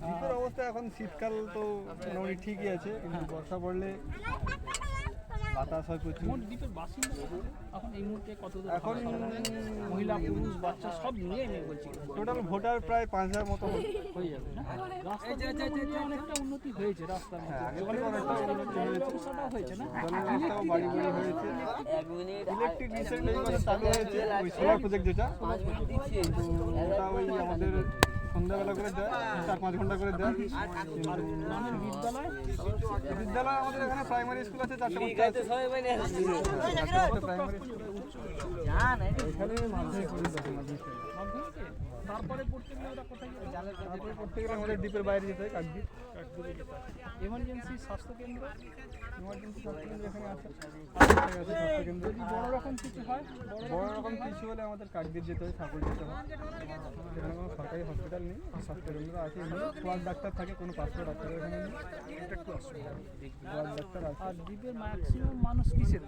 দ্বীপের অবস্থা এখন শীতকাল তো মোটামুটি ঠিকই আছে কিন্তু বর্ষা পড়লে বাতাস হয় প্রচুর। দ্বীপের বাসিন্দা এখন এই মুহূর্তে কত এখন মহিলা পুরুষ বাচ্চা সব নিয়ে বলছি। টোটাল ভোটার প্রায় পাঁচ হাজার মতো হয়ে যাবে না? অনেকটা উন্নতি হয়েছে রাস্তার উন্নতি হয়েছে না? জলের ব্যবস্থাও বাড়ি বাড়ি হয়েছে। ইলেকট্রিক রিসেন্ট এই কথা চালু হয়েছে। ওই সোলার প্রজেক্ট যেটা ওটা ওই আমাদের সন্ধ্যাবেলা করে দেয় চার পাঁচ ঘণ্টা করে দেয়। বিদ্যালয়? বিদ্যালয় আমাদের এখানে প্রাইমারি স্কুল আছে চারটে পাঁচটা প্রাইমারি স্কুল এখানে মাধ্যমিক তারপরে পড়তে গেলে ওরা কোথায় যাবে তারপরে পড়তে গেলে আমাদের দ্বীপের বাইরে যেতে হয় কাকদ্বীপ। এমার্জেন্সি স্বাস্থ্য কেন্দ্র ইমার্জেন্সি স্বাস্থ্যকেন্দ্র এখানে আছে। স্বাস্থ্যকেন্দ্র যদি বড় রকম কিছু হয় বড় রকম কিছু হলে আমাদের কাকদ্বীপ যেতে হয় ঠাকুর যেতে হয়। সেখানে কোনো সরকারি হসপিটাল নেই স্বাস্থ্যকেন্দ্র আছে ওয়ার্ড ডাক্তার থাকে কোনো পাঁচশো ডাক্তার এখানে নেই। ডাক্তার আছে। আর দ্বীপের ম্যাক্সিমাম মানুষ কিসের?